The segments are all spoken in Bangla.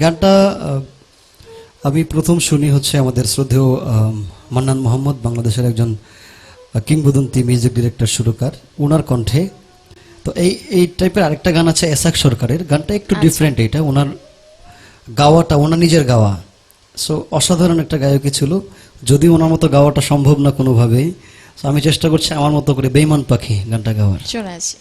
গানটা আমি প্রথম শুনি হচ্ছে আমাদের শ্রদ্ধেয় মান্নান মোহাম্মদ বাংলাদেশের একজন কিংবদন্তি মিউজিক ডিরেক্টর সুরকার। ওনার কণ্ঠে তো এই এই টাইপের আরেকটা গান আছে এসাক সরকারের। গানটা একটু ডিফারেন্ট এটা। ওনার গাওয়াটা ওনার নিজের গাওয়া। সো অসাধারণ একটা গায়কই ছিল। যদি ওনার মতো গাওয়াটা সম্ভব না কোনোভাবেই। সো আমি চেষ্টা করছি আমার মতো করে বেইমান পাখি গানটা গাওয়ার। চলে আসি।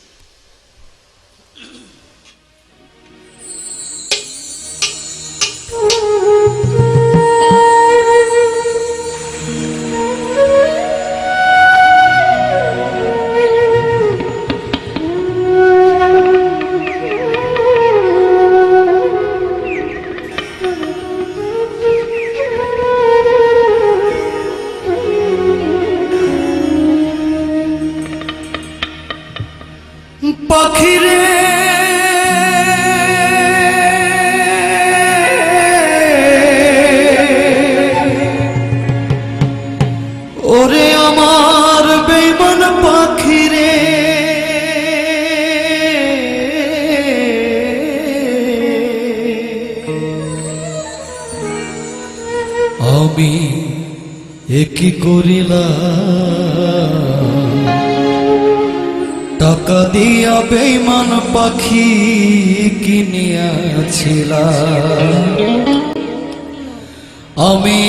একই করিলাম? টাকা দিয়া বেইমান পাখি কিনিয়াছিলাম। আমি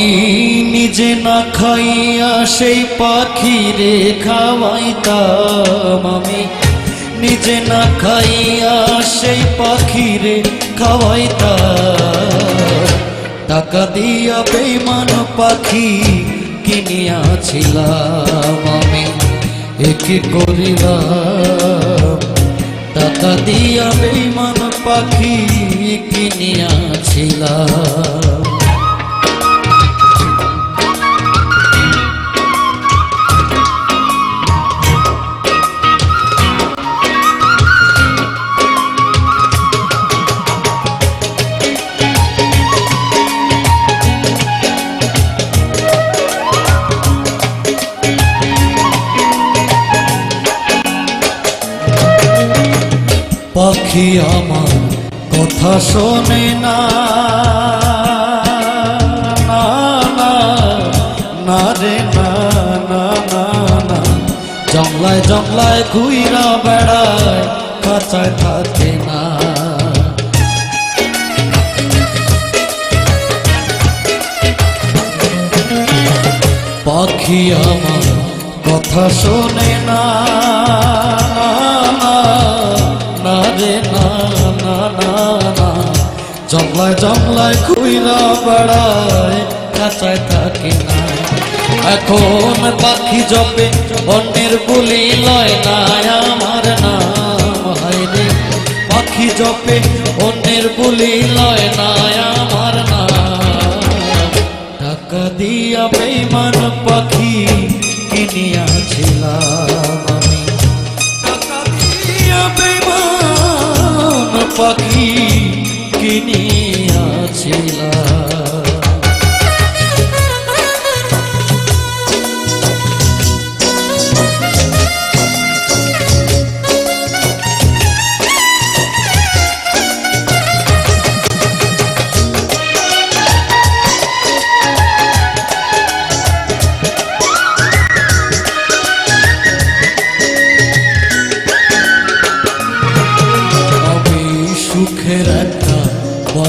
নিজে না খাইয়া সেই পাখি রে খাওয়াইতাম। আমি নিজে না খাইয়া সেই পাখি রে খাওয়াইতাম। টাকা দিয়া বেইমান পাখি কিনিয়াছিলাম আমি। একে করিলাম টাকা দিয়া বেইমান পাখি কিনিয়াছিলাম পাখি আমার কথা শোনে না। না, না, না না ঘুইরা বেড়ায় কাঁচায় থাকে না। পাখি আমার কথা শোনে না, জংলায় জংলায় খুইরা বেড়ায় কাঁচায় থাকে না এখন পাখি জপে অন্যের বলি লয় না আমার নাম হায় রে পাখি জপে অন্যের বলি লয় না আমার নাম। টাকা দিয়া বেইমান পাখি কিনিয়াছিলাম আমি। টাকা দিয়া বেইমান পাখি কিনিয়াছিলাম আমি সুখের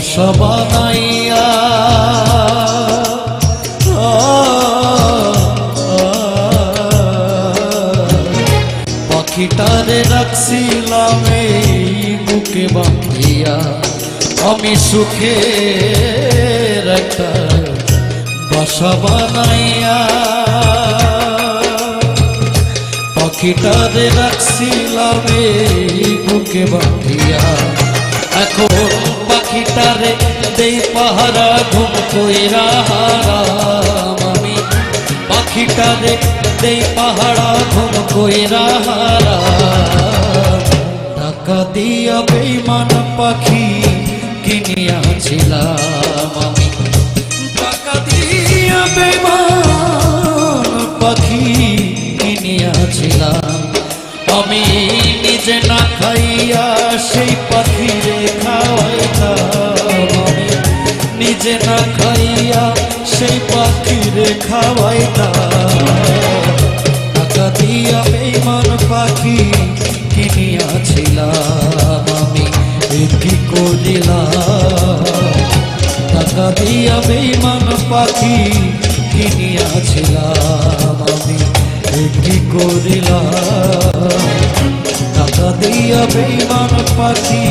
একটা বাসা বানাইয়া আ, আ, পাখিটারে রাখছিলাম এই বুকে বাঁধিয়া। আমি সুখের একটা বাসা বানাইয়া। পাখিটারে রাখছিলাম এই বুকে বাঁধিয়া। এখন পাহারা ঘুম কইরা হারাম আমি পাখিটারে দেই পাহারা, ঘুম কইরা হারাম টাকা দিয়া বেইমান পাখি কিনিয়াছিলাম আমি টাকা দিয়া বেইমান পাখি কিনিয়াছিলাম আমি নিজে না খাইয়া সেই পাখিরে নিজে না খাইয়া সেই পাখিরে খাওয়াইতাম টাকা দিয়া বেইমান পাখি কিনিয়াছিলাম আমি কি করিলাম? টাকা দিয়া বেইমান পাখি কিনিয়াছিলাম আমি কি করিলাম? টাকা দিয়া বেইমান পাখি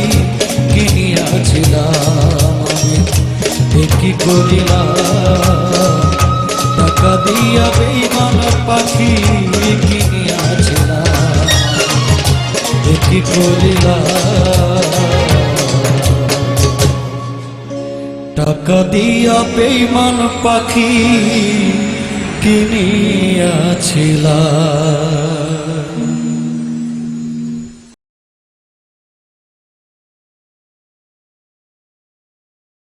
কিনিয়াছিলাম কি করিলাম টাকা দিয়া বেইমান পাখি কিনিয়াছিলাম এ কি করিলাম টাকা দিয়া বেইমান পাখি কিনিয়াছিলাম